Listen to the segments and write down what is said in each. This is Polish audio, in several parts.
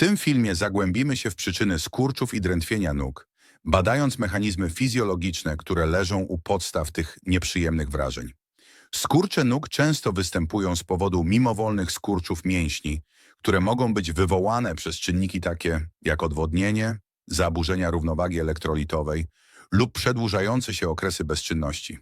tym filmie zagłębimy się w przyczyny skurczów i drętwienia nóg, badając mechanizmy fizjologiczne, które leżą u podstaw tych nieprzyjemnych wrażeń. Skurcze nóg często występują z powodu mimowolnych skurczów mięśni, które mogą być wywołane przez czynniki takie jak odwodnienie, zaburzenia równowagi elektrolitowej lub przedłużające się okresy bezczynności.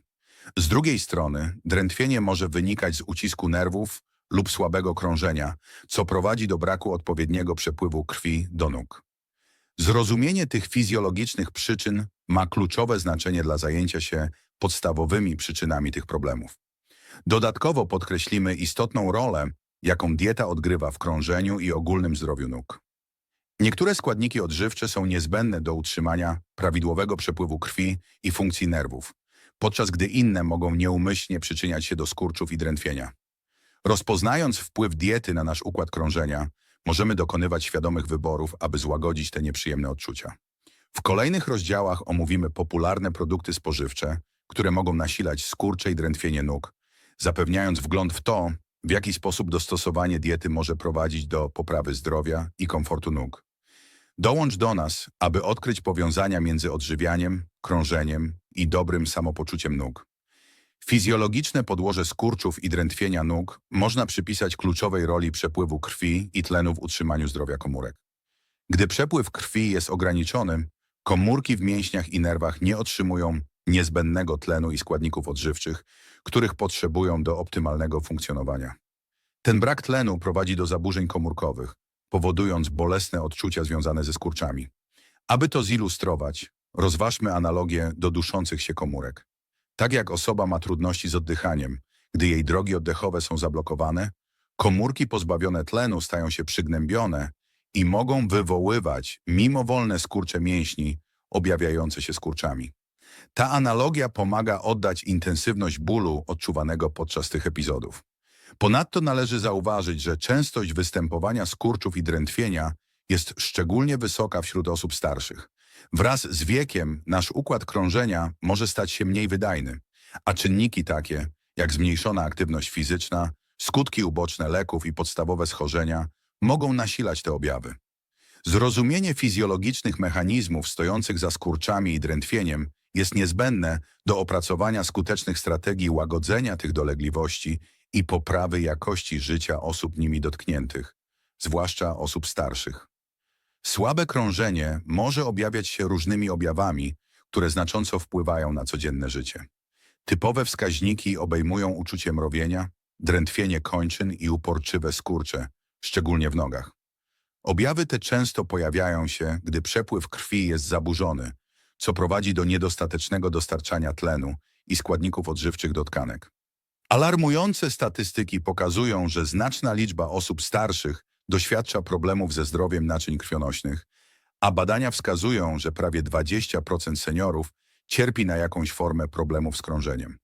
Z drugiej strony drętwienie może wynikać z ucisku nerwów lub słabego krążenia, co prowadzi do braku odpowiedniego przepływu krwi do nóg. Zrozumienie tych fizjologicznych przyczyn ma kluczowe znaczenie dla zajęcia się podstawowymi przyczynami tych problemów. Dodatkowo podkreślimy istotną rolę, jaką dieta odgrywa w krążeniu i ogólnym zdrowiu nóg. Niektóre składniki odżywcze są niezbędne do utrzymania prawidłowego przepływu krwi i funkcji nerwów, podczas gdy inne mogą nieumyślnie przyczyniać się do skurczów i drętwienia. Rozpoznając wpływ diety na nasz układ krążenia, możemy dokonywać świadomych wyborów, aby złagodzić te nieprzyjemne odczucia. W kolejnych rozdziałach omówimy popularne produkty spożywcze, które mogą nasilać skurcze i drętwienie nóg, zapewniając wgląd w to, w jaki sposób dostosowanie diety może prowadzić do poprawy zdrowia i komfortu nóg. Dołącz do nas, aby odkryć powiązania między odżywianiem, krążeniem i dobrym samopoczuciem nóg. Fizjologiczne podłoże skurczów i drętwienia nóg można przypisać kluczowej roli przepływu krwi i tlenu w utrzymaniu zdrowia komórek. Gdy przepływ krwi jest ograniczony, komórki w mięśniach i nerwach nie otrzymują niezbędnego tlenu i składników odżywczych, których potrzebują do optymalnego funkcjonowania. Ten brak tlenu prowadzi do zaburzeń komórkowych, powodując bolesne odczucia związane ze skurczami. Aby to zilustrować, rozważmy analogię do duszących się komórek. Tak jak osoba ma trudności z oddychaniem, gdy jej drogi oddechowe są zablokowane, komórki pozbawione tlenu stają się przygnębione i mogą wywoływać mimowolne skurcze mięśni objawiające się skurczami. Ta analogia pomaga oddać intensywność bólu odczuwanego podczas tych epizodów. Ponadto należy zauważyć, że częstość występowania skurczów i drętwienia jest szczególnie wysoka wśród osób starszych. Wraz z wiekiem nasz układ krążenia może stać się mniej wydajny, a czynniki takie jak zmniejszona aktywność fizyczna, skutki uboczne leków i podstawowe schorzenia mogą nasilać te objawy. Zrozumienie fizjologicznych mechanizmów stojących za skurczami i drętwieniem jest niezbędne do opracowania skutecznych strategii łagodzenia tych dolegliwości i poprawy jakości życia osób nimi dotkniętych, zwłaszcza osób starszych. Słabe krążenie może objawiać się różnymi objawami, które znacząco wpływają na codzienne życie. Typowe wskaźniki obejmują uczucie mrowienia, drętwienie kończyn i uporczywe skurcze, szczególnie w nogach. Objawy te często pojawiają się, gdy przepływ krwi jest zaburzony, co prowadzi do niedostatecznego dostarczania tlenu i składników odżywczych do tkanek. Alarmujące statystyki pokazują, że znaczna liczba osób starszych doświadcza problemów ze zdrowiem naczyń krwionośnych, a badania wskazują, że prawie 20% seniorów cierpi na jakąś formę problemów z krążeniem.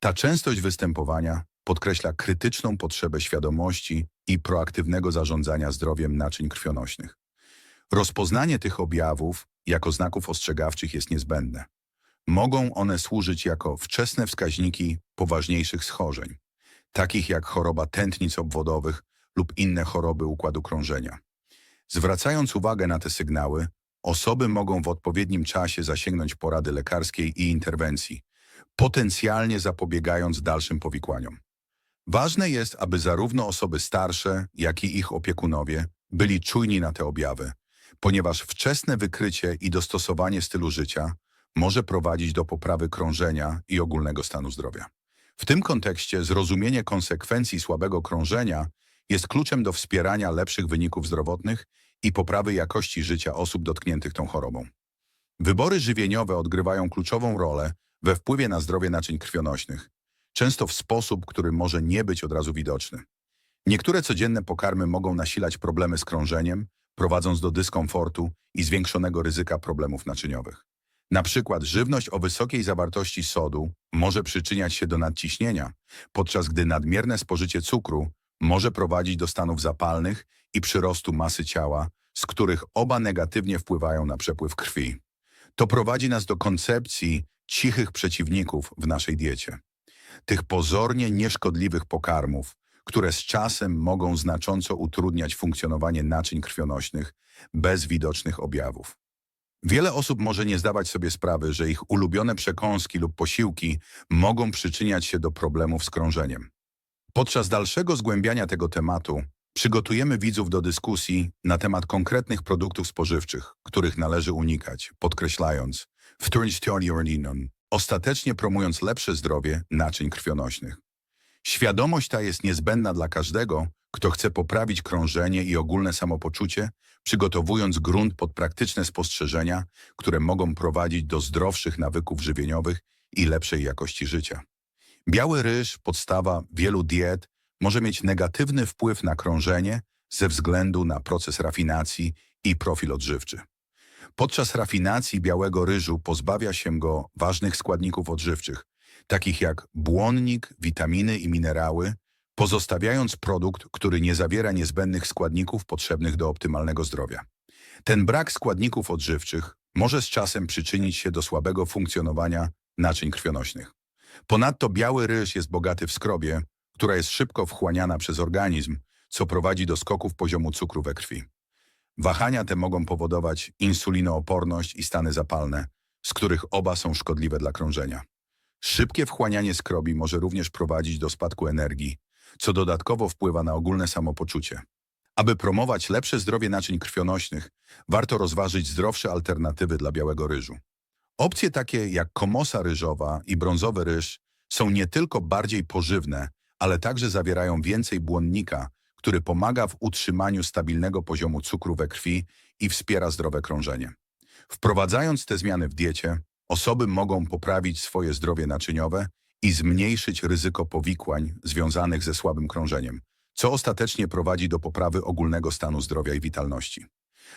Ta częstość występowania podkreśla krytyczną potrzebę świadomości i proaktywnego zarządzania zdrowiem naczyń krwionośnych. Rozpoznanie tych objawów jako znaków ostrzegawczych jest niezbędne. Mogą one służyć jako wczesne wskaźniki poważniejszych schorzeń, takich jak choroba tętnic obwodowych lub inne choroby układu krążenia. Zwracając uwagę na te sygnały, osoby mogą w odpowiednim czasie zasięgnąć porady lekarskiej i interwencji, potencjalnie zapobiegając dalszym powikłaniom. Ważne jest, aby zarówno osoby starsze, jak i ich opiekunowie byli czujni na te objawy, ponieważ wczesne wykrycie i dostosowanie stylu życia może prowadzić do poprawy krążenia i ogólnego stanu zdrowia. W tym kontekście zrozumienie konsekwencji słabego krążenia jest kluczem do wspierania lepszych wyników zdrowotnych i poprawy jakości życia osób dotkniętych tą chorobą. Wybory żywieniowe odgrywają kluczową rolę we wpływie na zdrowie naczyń krwionośnych, często w sposób, który może nie być od razu widoczny. Niektóre codzienne pokarmy mogą nasilać problemy z krążeniem, prowadząc do dyskomfortu i zwiększonego ryzyka problemów naczyniowych. Na przykład żywność o wysokiej zawartości sodu może przyczyniać się do nadciśnienia, podczas gdy nadmierne spożycie cukru może prowadzić do stanów zapalnych i przyrostu masy ciała, z których oba negatywnie wpływają na przepływ krwi. To prowadzi nas do koncepcji cichych przeciwników w naszej diecie. Tych pozornie nieszkodliwych pokarmów, które z czasem mogą znacząco utrudniać funkcjonowanie naczyń krwionośnych bez widocznych objawów. Wiele osób może nie zdawać sobie sprawy, że ich ulubione przekąski lub posiłki mogą przyczyniać się do problemów z krążeniem. Podczas dalszego zgłębiania tego tematu przygotujemy widzów do dyskusji na temat konkretnych produktów spożywczych, których należy unikać, podkreślając ordinon, ostatecznie promując lepsze zdrowie naczyń krwionośnych. Świadomość ta jest niezbędna dla każdego, kto chce poprawić krążenie i ogólne samopoczucie, przygotowując grunt pod praktyczne spostrzeżenia, które mogą prowadzić do zdrowszych nawyków żywieniowych i lepszej jakości życia. Biały ryż, podstawa wielu diet, może mieć negatywny wpływ na krążenie ze względu na proces rafinacji i profil odżywczy. Podczas rafinacji białego ryżu pozbawia się go ważnych składników odżywczych, takich jak błonnik, witaminy i minerały, pozostawiając produkt, który nie zawiera niezbędnych składników potrzebnych do optymalnego zdrowia. Ten brak składników odżywczych może z czasem przyczynić się do słabego funkcjonowania naczyń krwionośnych. Ponadto biały ryż jest bogaty w skrobie, która jest szybko wchłaniana przez organizm, co prowadzi do skoków poziomu cukru we krwi. Wahania te mogą powodować insulinooporność i stany zapalne, z których oba są szkodliwe dla krążenia. Szybkie wchłanianie skrobi może również prowadzić do spadku energii, co dodatkowo wpływa na ogólne samopoczucie. Aby promować lepsze zdrowie naczyń krwionośnych, warto rozważyć zdrowsze alternatywy dla białego ryżu. Opcje takie jak komosa ryżowa i brązowy ryż są nie tylko bardziej pożywne, ale także zawierają więcej błonnika, który pomaga w utrzymaniu stabilnego poziomu cukru we krwi i wspiera zdrowe krążenie. Wprowadzając te zmiany w diecie, osoby mogą poprawić swoje zdrowie naczyniowe i zmniejszyć ryzyko powikłań związanych ze słabym krążeniem, co ostatecznie prowadzi do poprawy ogólnego stanu zdrowia i witalności.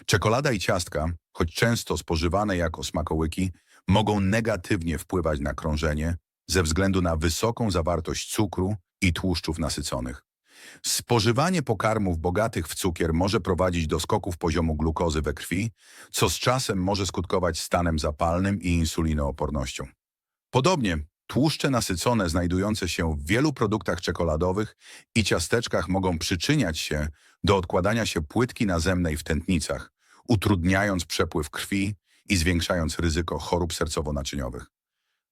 Czekolada i ciastka, choć często spożywane jako smakołyki, mogą negatywnie wpływać na krążenie ze względu na wysoką zawartość cukru i tłuszczów nasyconych. Spożywanie pokarmów bogatych w cukier może prowadzić do skoków poziomu glukozy we krwi, co z czasem może skutkować stanem zapalnym i insulinoopornością. Podobnie tłuszcze nasycone znajdujące się w wielu produktach czekoladowych i ciasteczkach mogą przyczyniać się do odkładania się płytki nazemnej w tętnicach, utrudniając przepływ krwi i zwiększając ryzyko chorób sercowo-naczyniowych.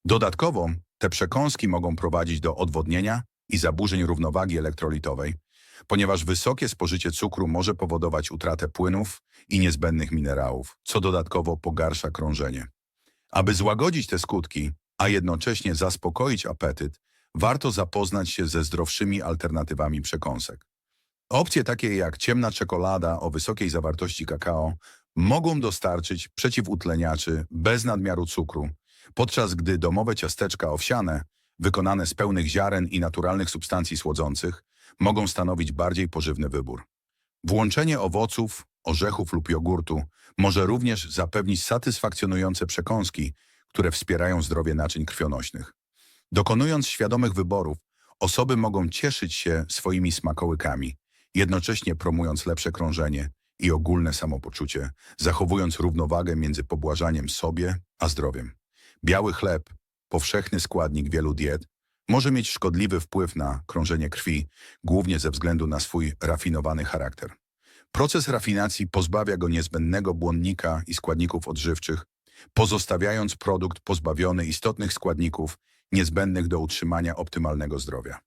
Dodatkowo te przekąski mogą prowadzić do odwodnienia i zaburzeń równowagi elektrolitowej, ponieważ wysokie spożycie cukru może powodować utratę płynów i niezbędnych minerałów, co dodatkowo pogarsza krążenie. Aby złagodzić te skutki, a jednocześnie zaspokoić apetyt, warto zapoznać się ze zdrowszymi alternatywami przekąsek. Opcje takie jak ciemna czekolada o wysokiej zawartości kakao mogą dostarczyć przeciwutleniaczy bez nadmiaru cukru, podczas gdy domowe ciasteczka owsiane wykonane z pełnych ziaren i naturalnych substancji słodzących, mogą stanowić bardziej pożywny wybór. Włączenie owoców, orzechów lub jogurtu może również zapewnić satysfakcjonujące przekąski, które wspierają zdrowie naczyń krwionośnych. Dokonując świadomych wyborów, osoby mogą cieszyć się swoimi smakołykami, jednocześnie promując lepsze krążenie i ogólne samopoczucie, zachowując równowagę między pobłażaniem sobie a zdrowiem. Biały chleb powszechny składnik wielu diet, może mieć szkodliwy wpływ na krążenie krwi, głównie ze względu na swój rafinowany charakter. Proces rafinacji pozbawia go niezbędnego błonnika i składników odżywczych, pozostawiając produkt pozbawiony istotnych składników niezbędnych do utrzymania optymalnego zdrowia.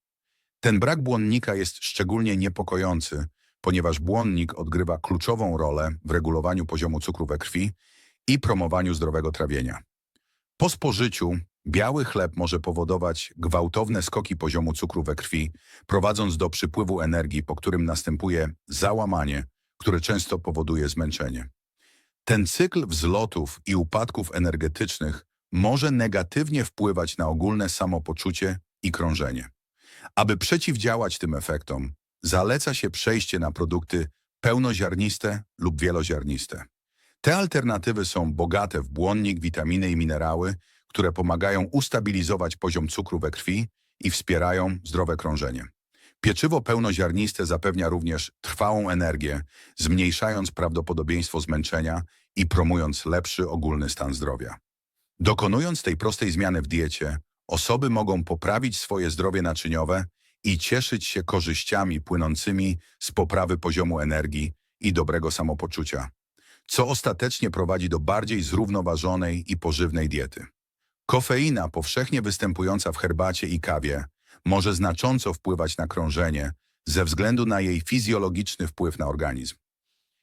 Ten brak błonnika jest szczególnie niepokojący, ponieważ błonnik odgrywa kluczową rolę w regulowaniu poziomu cukru we krwi i promowaniu zdrowego trawienia. Po spożyciu Biały chleb może powodować gwałtowne skoki poziomu cukru we krwi, prowadząc do przypływu energii, po którym następuje załamanie, które często powoduje zmęczenie. Ten cykl wzlotów i upadków energetycznych może negatywnie wpływać na ogólne samopoczucie i krążenie. Aby przeciwdziałać tym efektom, zaleca się przejście na produkty pełnoziarniste lub wieloziarniste. Te alternatywy są bogate w błonnik, witaminy i minerały, które pomagają ustabilizować poziom cukru we krwi i wspierają zdrowe krążenie. Pieczywo pełnoziarniste zapewnia również trwałą energię, zmniejszając prawdopodobieństwo zmęczenia i promując lepszy ogólny stan zdrowia. Dokonując tej prostej zmiany w diecie, osoby mogą poprawić swoje zdrowie naczyniowe i cieszyć się korzyściami płynącymi z poprawy poziomu energii i dobrego samopoczucia, co ostatecznie prowadzi do bardziej zrównoważonej i pożywnej diety. Kofeina, powszechnie występująca w herbacie i kawie, może znacząco wpływać na krążenie ze względu na jej fizjologiczny wpływ na organizm.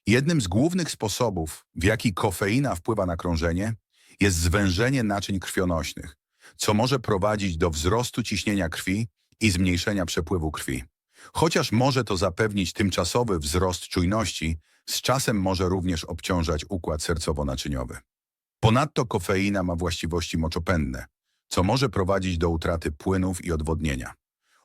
Jednym z głównych sposobów, w jaki kofeina wpływa na krążenie, jest zwężenie naczyń krwionośnych, co może prowadzić do wzrostu ciśnienia krwi i zmniejszenia przepływu krwi. Chociaż może to zapewnić tymczasowy wzrost czujności, z czasem może również obciążać układ sercowo-naczyniowy. Ponadto kofeina ma właściwości moczopędne, co może prowadzić do utraty płynów i odwodnienia.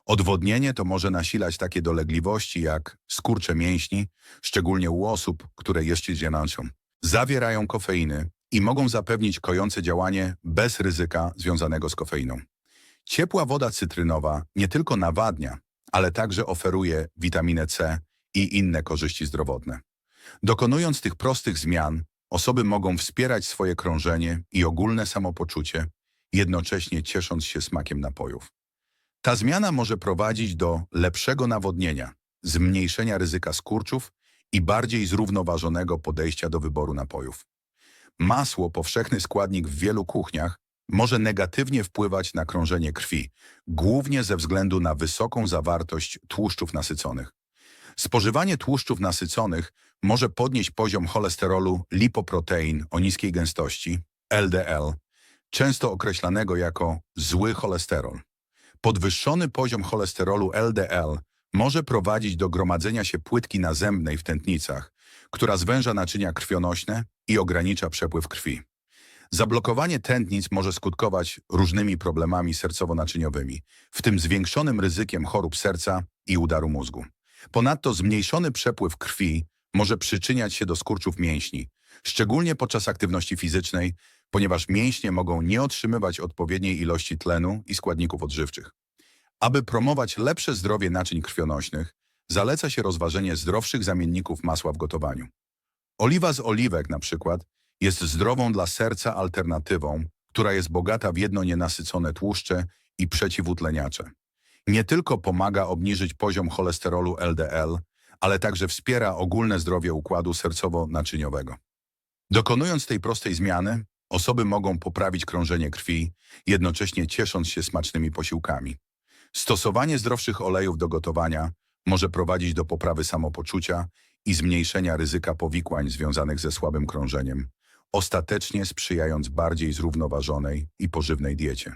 Odwodnienie to może nasilać takie dolegliwości jak skurcze mięśni, szczególnie u osób, które jeszcze dzianaczą. Zawierają kofeiny i mogą zapewnić kojące działanie bez ryzyka związanego z kofeiną. Ciepła woda cytrynowa nie tylko nawadnia, ale także oferuje witaminę C i inne korzyści zdrowotne. Dokonując tych prostych zmian, osoby mogą wspierać swoje krążenie i ogólne samopoczucie, jednocześnie ciesząc się smakiem napojów. Ta zmiana może prowadzić do lepszego nawodnienia, zmniejszenia ryzyka skurczów i bardziej zrównoważonego podejścia do wyboru napojów. Masło, powszechny składnik w wielu kuchniach, może negatywnie wpływać na krążenie krwi, głównie ze względu na wysoką zawartość tłuszczów nasyconych. Spożywanie tłuszczów nasyconych może podnieść poziom cholesterolu lipoprotein o niskiej gęstości, LDL, często określanego jako zły cholesterol. Podwyższony poziom cholesterolu LDL może prowadzić do gromadzenia się płytki nazębnej w tętnicach, która zwęża naczynia krwionośne i ogranicza przepływ krwi. Zablokowanie tętnic może skutkować różnymi problemami sercowo-naczyniowymi, w tym zwiększonym ryzykiem chorób serca i udaru mózgu. Ponadto zmniejszony przepływ krwi może przyczyniać się do skurczów mięśni, szczególnie podczas aktywności fizycznej, ponieważ mięśnie mogą nie otrzymywać odpowiedniej ilości tlenu i składników odżywczych. Aby promować lepsze zdrowie naczyń krwionośnych, zaleca się rozważenie zdrowszych zamienników masła w gotowaniu. Oliwa z oliwek na przykład jest zdrową dla serca alternatywą, która jest bogata w jedno nienasycone tłuszcze i przeciwutleniacze. Nie tylko pomaga obniżyć poziom cholesterolu LDL, ale także wspiera ogólne zdrowie układu sercowo-naczyniowego. Dokonując tej prostej zmiany, osoby mogą poprawić krążenie krwi, jednocześnie ciesząc się smacznymi posiłkami. Stosowanie zdrowszych olejów do gotowania może prowadzić do poprawy samopoczucia i zmniejszenia ryzyka powikłań związanych ze słabym krążeniem, ostatecznie sprzyjając bardziej zrównoważonej i pożywnej diecie.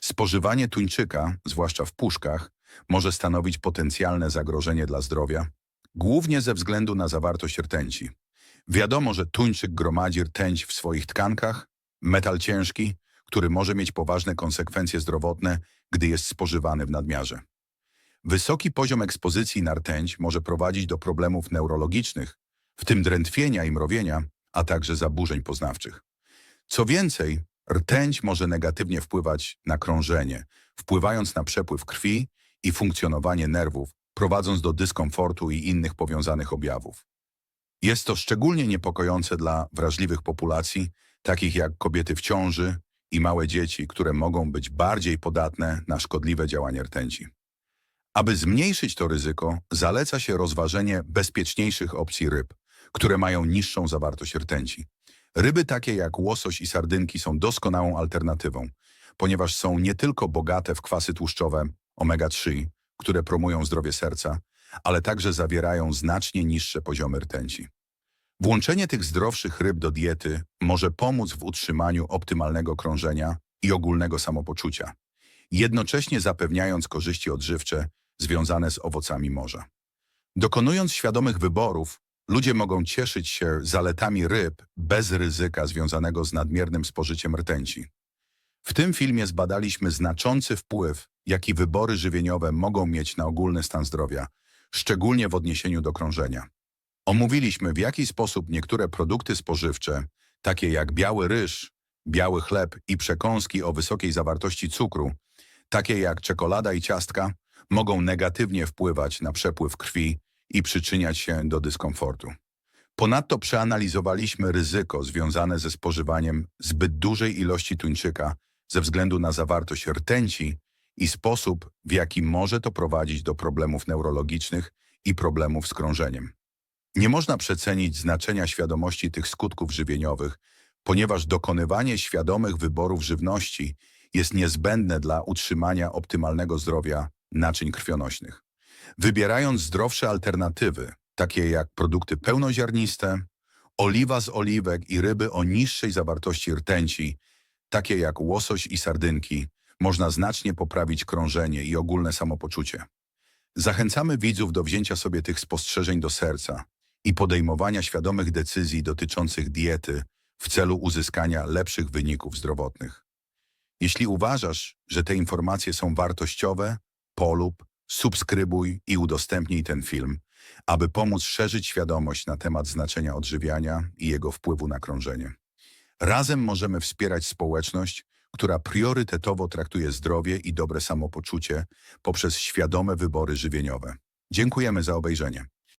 Spożywanie tuńczyka, zwłaszcza w puszkach, może stanowić potencjalne zagrożenie dla zdrowia, głównie ze względu na zawartość rtęci. Wiadomo, że tuńczyk gromadzi rtęć w swoich tkankach, metal ciężki, który może mieć poważne konsekwencje zdrowotne, gdy jest spożywany w nadmiarze. Wysoki poziom ekspozycji na rtęć może prowadzić do problemów neurologicznych, w tym drętwienia i mrowienia, a także zaburzeń poznawczych. Co więcej, rtęć może negatywnie wpływać na krążenie, wpływając na przepływ krwi i funkcjonowanie nerwów, prowadząc do dyskomfortu i innych powiązanych objawów. Jest to szczególnie niepokojące dla wrażliwych populacji, takich jak kobiety w ciąży i małe dzieci, które mogą być bardziej podatne na szkodliwe działanie rtęci. Aby zmniejszyć to ryzyko, zaleca się rozważenie bezpieczniejszych opcji ryb, które mają niższą zawartość rtęci. Ryby takie jak łosoś i sardynki są doskonałą alternatywą, ponieważ są nie tylko bogate w kwasy tłuszczowe omega-3, które promują zdrowie serca, ale także zawierają znacznie niższe poziomy rtęci. Włączenie tych zdrowszych ryb do diety może pomóc w utrzymaniu optymalnego krążenia i ogólnego samopoczucia, jednocześnie zapewniając korzyści odżywcze związane z owocami morza. Dokonując świadomych wyborów, ludzie mogą cieszyć się zaletami ryb bez ryzyka związanego z nadmiernym spożyciem rtęci. W tym filmie zbadaliśmy znaczący wpływ, jaki wybory żywieniowe mogą mieć na ogólny stan zdrowia, szczególnie w odniesieniu do krążenia. Omówiliśmy, w jaki sposób niektóre produkty spożywcze, takie jak biały ryż, biały chleb i przekąski o wysokiej zawartości cukru, takie jak czekolada i ciastka, mogą negatywnie wpływać na przepływ krwi i przyczyniać się do dyskomfortu. Ponadto przeanalizowaliśmy ryzyko związane ze spożywaniem zbyt dużej ilości tuńczyka ze względu na zawartość rtęci i sposób, w jaki może to prowadzić do problemów neurologicznych i problemów z krążeniem. Nie można przecenić znaczenia świadomości tych skutków żywieniowych, ponieważ dokonywanie świadomych wyborów żywności jest niezbędne dla utrzymania optymalnego zdrowia naczyń krwionośnych. Wybierając zdrowsze alternatywy, takie jak produkty pełnoziarniste, oliwa z oliwek i ryby o niższej zawartości rtęci, takie jak łosoś i sardynki, można znacznie poprawić krążenie i ogólne samopoczucie. Zachęcamy widzów do wzięcia sobie tych spostrzeżeń do serca i podejmowania świadomych decyzji dotyczących diety w celu uzyskania lepszych wyników zdrowotnych. Jeśli uważasz, że te informacje są wartościowe, polub, subskrybuj i udostępnij ten film, aby pomóc szerzyć świadomość na temat znaczenia odżywiania i jego wpływu na krążenie. Razem możemy wspierać społeczność, która priorytetowo traktuje zdrowie i dobre samopoczucie poprzez świadome wybory żywieniowe. Dziękujemy za obejrzenie.